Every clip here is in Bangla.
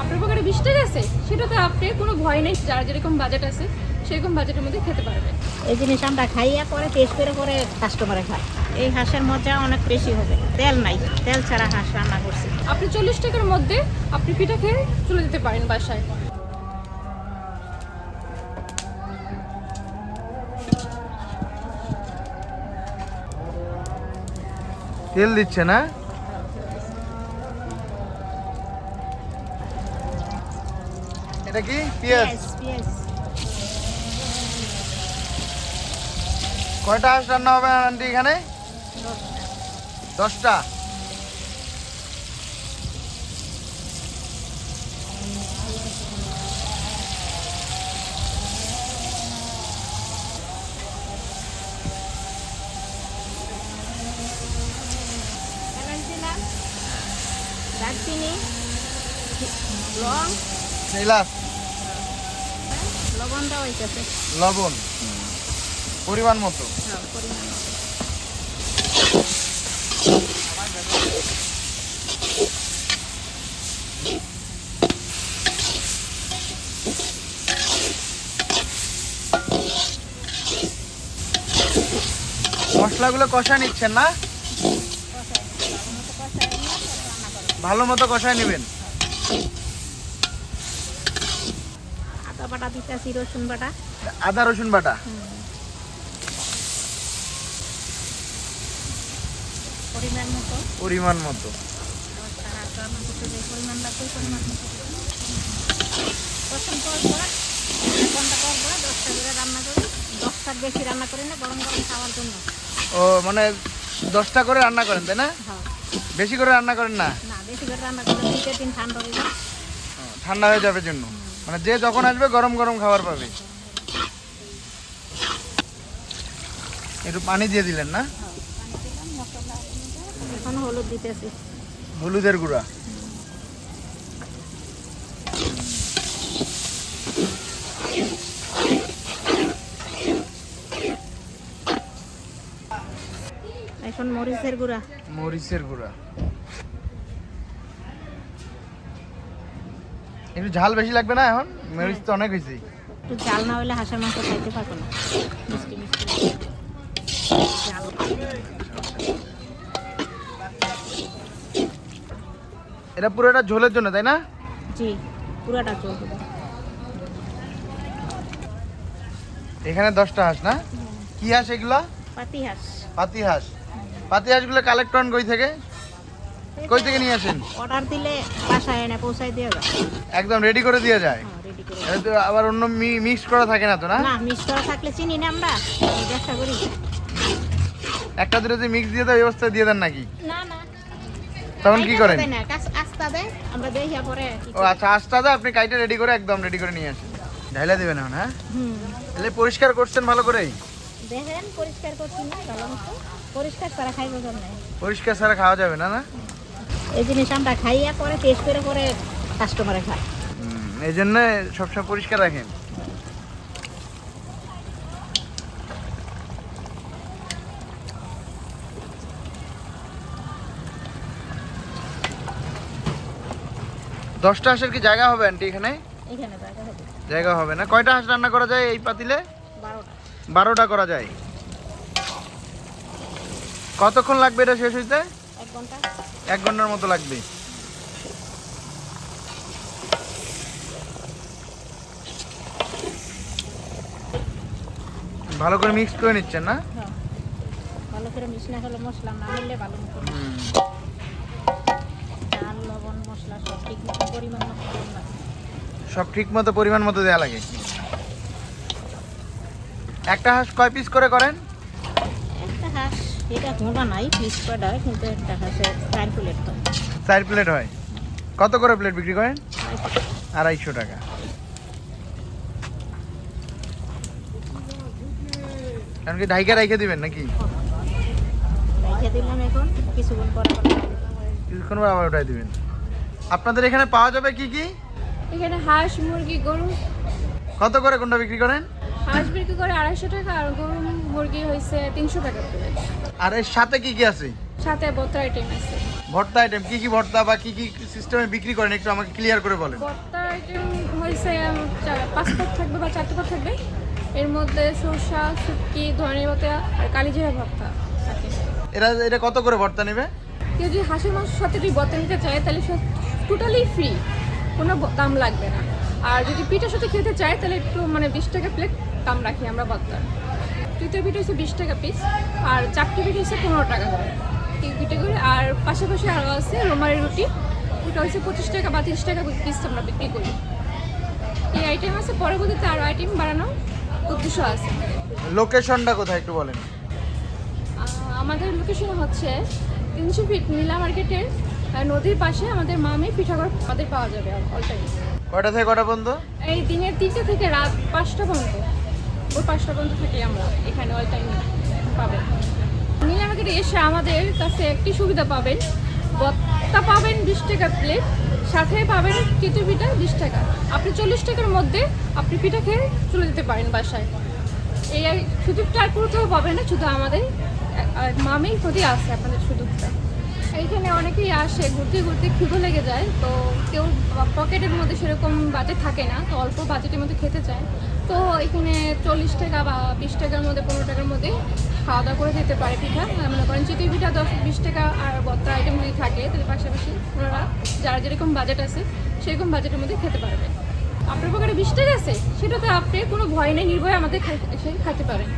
আপনার পকেটে বিশ টাকা আছে সেটাতে আপনি কোনো ভয় নেই যার যেরকম বাজেট আছে সেরকম বাজেটের মধ্যে খেতে পারবেন। এই জিনিস আমরা খাইয়া পরে টেস্ট করে পরে কাস্টমারে খাই এই হাঁসের মজা অনেক বেশি হবে। তেল নাই তেল ছাড়া হাঁস রান্না করছি। আপনি চল্লিশ টাকার মধ্যে আপনি পিঠা খেয়ে চলে যেতে পারেন বাসায়। তেল দিচ্ছে না? এটা কি? পেঁয়াজ। কয়টা হাঁস রান্না হবে আন্টি এখানে? দশটা। দারচিনি লং এলাচ লবণ দেওয়া হইতেছে। লবণ? পরিমাণ মতো? হ্যাঁ। মশলাগুলো কষা নিচ্ছেন না? ভালো মতো কষায় নেবেন? বাটা দিতেছি রসুন বাটা। আদা রসুন বাটা? পরিমাণ মতো। পরিমাণ মতো। বেশি রান্না করি না গরম গরম খাওয়ার জন্য ও মানে দশটা করে রান্না করেন তাই না? বেশি করে রান্না করেন না? না বেশি করে রান্না শীতের দিন ঠান্ডা হয়ে ঠান্ডা হয়ে যাবে জন্য। মানে যে যখন আসবে গরম গরম খাবার পাবে। একটু পানি দিয়ে দিলেন না? এখন হলুদ দিতেছি। হলুদের গুঁড়া। এখন মরিচের গুঁড়া। মরিচের গুঁড়া। একটু ঝাল বেশি লাগবে না এখন? মরিচ তো অনেক হয়েছে। একটু জাল না হলে হাঁসের মাংস খাইতে পারব না। মিষ্টি মিষ্টি। জাল এটা পুরোটা ঝোলের জন্য তাই না? জি পুরাটা চলবে এখানে দশটা হাঁস না? কি হাঁস এগুলো? পাতি হাঁস। পাতি হাঁস। পাতি হাঁসগুলো কালেক্ট করেন কই থেকে? কই থেকে নিয়ে আসেন? অর্ডার দিলে বাসায় এনে পৌঁছাই দিয়ে যায় একদম রেডি করে দিয়ে যায়। হ্যাঁ রেডি করে। আবার অন্য মিক্স করা থাকে না তো না? না মিক্স করা থাকলে চিনি না আমরা ব্যবসা করি। একটা দুটো মিক্স দিয়ে দেয় ব্যবস্থা দিয়ে দেন নাকি? না না। তখন কি করেন? না আস্তা দেয় আমরা দেখিয়া পরে ও আচ্ছা আস্তা দা আপনি কাইটা রেডি করে একদম রেডি করে নিয়ে আসেন। ঢাইলা দিবেন এখন হ্যাঁ? তাহলে পরিষ্কার করছেন ভালো করেই? দেখেন পরিষ্কার করছি না ভালো মতো। পরিষ্কার করা খাইব কেমন? পরিষ্কার ছাড়া খাওয়া যাবে না না? এই জিনিস আমরা খাইয়া পরে টেস্ট করে পরে কাস্টমারে খাই এই জন্য সবসময় পরিষ্কার রাখেন। দশটা হাঁসের কি জায়গা হবে আন্টি এখানে? জায়গা হবে না? কয়টা হাঁস রান্না করা যায় এই পাতিলে? বারোটা। বারোটা করা যায়। কতক্ষণ লাগবে এটা শেষ হইতে? এক ঘণ্টা। এক ঘণ্টার মতো লাগবে। ভালো করে মিক্স করে নিচ্ছেন না? হ্যাঁ। ভালো করে মিশনা হলে মশলা না ভালো মতো চাল লবণ মশলা সব ঠিক মতো পরিমাণ মতো দেওয়া লাগে। সব ঠিক মতো পরিমাণ মতো দেওয়া লাগে? একটা হাঁস কয় পিস করে করেন? এটা মোটা নাই পিস করা হয় কিন্তু হাঁসের চার প্লেট চার প্লেট হয়? কত করে প্লেট বিক্রি করেন? আড়াইশো টাকা। কারণ কি ঢাইকা রাইখে দিবেন নাকি? রেখে দিলাম এখন কিছুক্ষণ পরে আবার কিছুক্ষণ পর আবার ওটাই দিবেন। আপনাদের এখানে পাওয়া যাবে কি কি? এখানে হাঁস মুরগি গরু। কত করে কোনটা বিক্রি করেন? হাঁস বিক্রি করে আড়াইশো টাকা আর গরু মুরগি হয়েছে তিনশো টাকা করে। আর এর সাথে কি কি আছে? সাথে বোতল আইটেম আছে। ভর্তা আইটেম কি কি ভর্তা বা কি কি সিস্টেমে বিক্রি করেন? একটু আমাকে ক্লিয়ার করে বলেন। ভর্তা আইটেম হয়েছে পাঁচ থাকবে বা চারটে থাকবে। এর মধ্যে সরষা শুটকি ধনে পাতা আর কালিজিরা ভর্তা থাকে। এরা এটা কত করে ভর্তা নেবে? কেউ যদি হাঁসের মাংসের সাথে যদি ভর্তা নিতে চায় তাহলে টোটালি ফ্রি কোনো দাম লাগবে না। আর যদি পিঠার সাথে খেতে চায় তাহলে একটু মানে বিশ টাকা প্লেট দাম রাখি আমরা ভর্তার। তৃতীয় পিঠা হচ্ছে বিশ টাকা পিস আর চারটে পিঠা হচ্ছে পনেরো টাকা করে। তিন পিঠে করে আর পাশাপাশি আরও আছে রোমারি রুটি। ওটা হচ্ছে পঁচিশ টাকা বা তিরিশ টাকা পিস আমরা বিক্রি করি। এই আইটেম আছে পরবর্তীতে আরও আইটেম বাড়ানো উদ্দেশ্য আছে। লোকেশনটা কোথায় একটু বলেন। আমাদের লোকেশন হচ্ছে তিনশো ফিট নীলা মার্কেটের নদীর পাশে আমাদের মামে পিঠাগড় আমাদের পাওয়া যাবে অল টাইম কয়টা থেকে কটা পর্যন্ত? এই দিনের তিনটে থেকে রাত পাঁচটা পর্যন্ত। ওই পাঁচটা পর্যন্ত থাকি আমরা এখানে অল টাইম পাবেন। নীলা মার্কেটে এসে আমাদের কাছে একটি সুবিধা পাবেন। বত্তা পাবেন বিশ টাকা প্লেট সাথে পাবেন চিতই পিঠা বিশ টাকা। আপনি চল্লিশ টাকার মধ্যে আপনি পিঠা খেয়ে চলে যেতে পারেন বাসায়। এই সুযোগটা আর কোথাও পাবেন না, শুধু আমাদের মামেই প্রতি আসে আপনাদের সুযোগটা এইখানে অনেকেই আসে, ঘুরতে ঘুরতে খিদে লেগে যায়। তো কেউ পকেটের মধ্যে সেরকম বাজেট থাকে না, তো অল্প বাজেটের মধ্যে খেতে চায়। তো এখানে চল্লিশ টাকা বা বিশ টাকার মধ্যে, পনেরো টাকার মধ্যে খাওয়া দাওয়া করে দিতে পারে পিঠা। মনে করেন চিতই পিঠা দশ, বিশ টাকা আর বত্তা আইটেম যদি থাকে তাহলে পাশাপাশি ওনারা যারা যেরকম বাজেট আছে, সেরকম বাজেটের মধ্যে খেতে পারবে। আপনার পকেটে বিশ টাকা আছে সেটাতে আপনি কোনো ভয় নেই, নির্ভয়ে আমাদের খাইতে পারেন।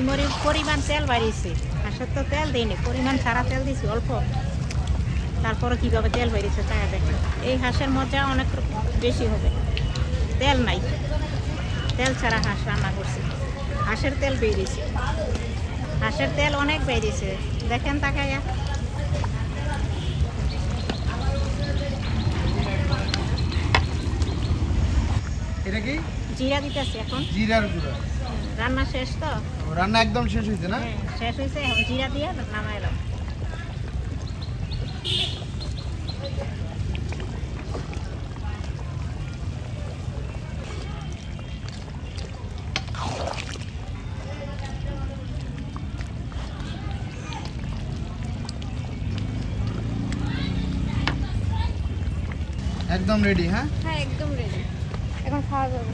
হাঁসে মরি পরিমাণ তেল বাড়িয়েছে। হাঁসের তো তেল দেয়নি পরিমাণ সারা তেল দিছি অল্প। তারপরে কীভাবে তেল বেরিয়েছে তাই দেখেন এই হাঁসের মজা অনেক বেশি হবে। তেল নাই। তেল ছাড়া হাঁস রান্না করছি। হাঁসের তেল বেরিয়েছে। হাঁসের তেল অনেক বেরিয়েছে। দেখেন তাকাইয়া জিরা দিতেছে এখন। জিরার গুঁড়া। রান্না শেষ তো? রান্না একদম শেষ হয়েছে না? শেষ হয়েছে এখন জিরা দিয়ে নামাই এলাম একদম রেডি হ্যাঁ? হ্যাঁ একদম রেডি এখন খাওয়া যাবে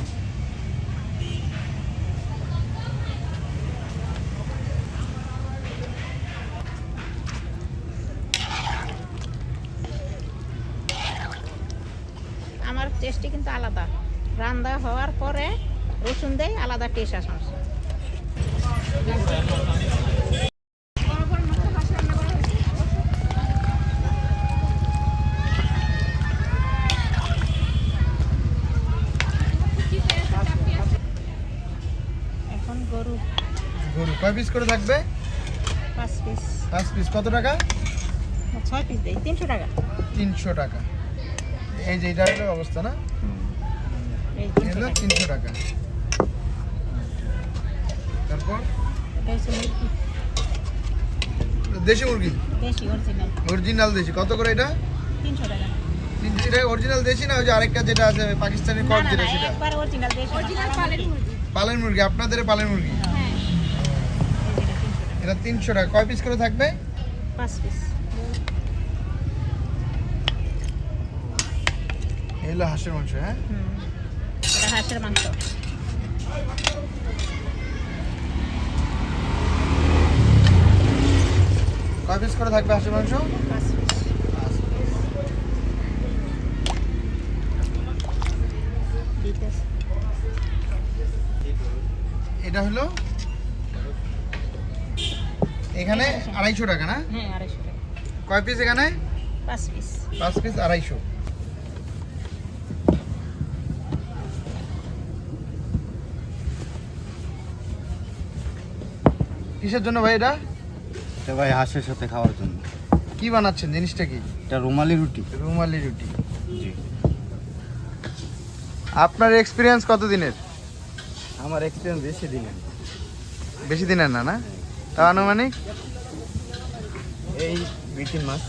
আমার টেস্টটি কিন্তু আলাদা রান্না হওয়ার পরে রসুন দেয় আলাদা টেস্ট আসে এখন গরু। গরু কয় পিস করে থাকবে? পাঁচ পিস পাঁচ পিস কত টাকা? ছয় পিস দেয় তিনশো টাকা। তিনশো টাকা। এই যে এটা হলো অবস্থা না? এই তিনশো টাকা। তারপর? দেশি মুরগি। অরিজিনাল দেশি কত করে এটা? তিনশো টাকা। অরিজিনাল দেশি না ওই যে আরেকটা যেটা আছে পাকিস্তানি না যেটা সেটা? পালেন মুরগি। আপনাদের পালেন মুরগি? হ্যাঁ। এটা তিনশো টাকা। কয় পিস করে থাকবে? পাঁচ পিস হাঁসের মাংস হ্যাঁ? হাঁসের মাংস। কয় পিস করে থাকবে হাঁসের মাংস? এটা হলো? এখানে আড়াইশো। টাকা না? হ্যাঁ কয় পিস এখানে? পাঁচ পিস পাঁচ পিস আড়াইশো। কিসের জন্য ভাই এটা? এটা ভাই হাঁসের সাথে খাওয়ার জন্য। কি বানাচ্ছেন জিনিসটা কি? এটা রুমালি রুটি। রুমালি রুটি। জি। আপনার এক্সপিরিয়েন্স কত দিনের আমার এক্সপিরিয়েন্স বেশি দিনের। বেশি দিনের না না? তা আনুমানিক? এই দুই তিন মাস।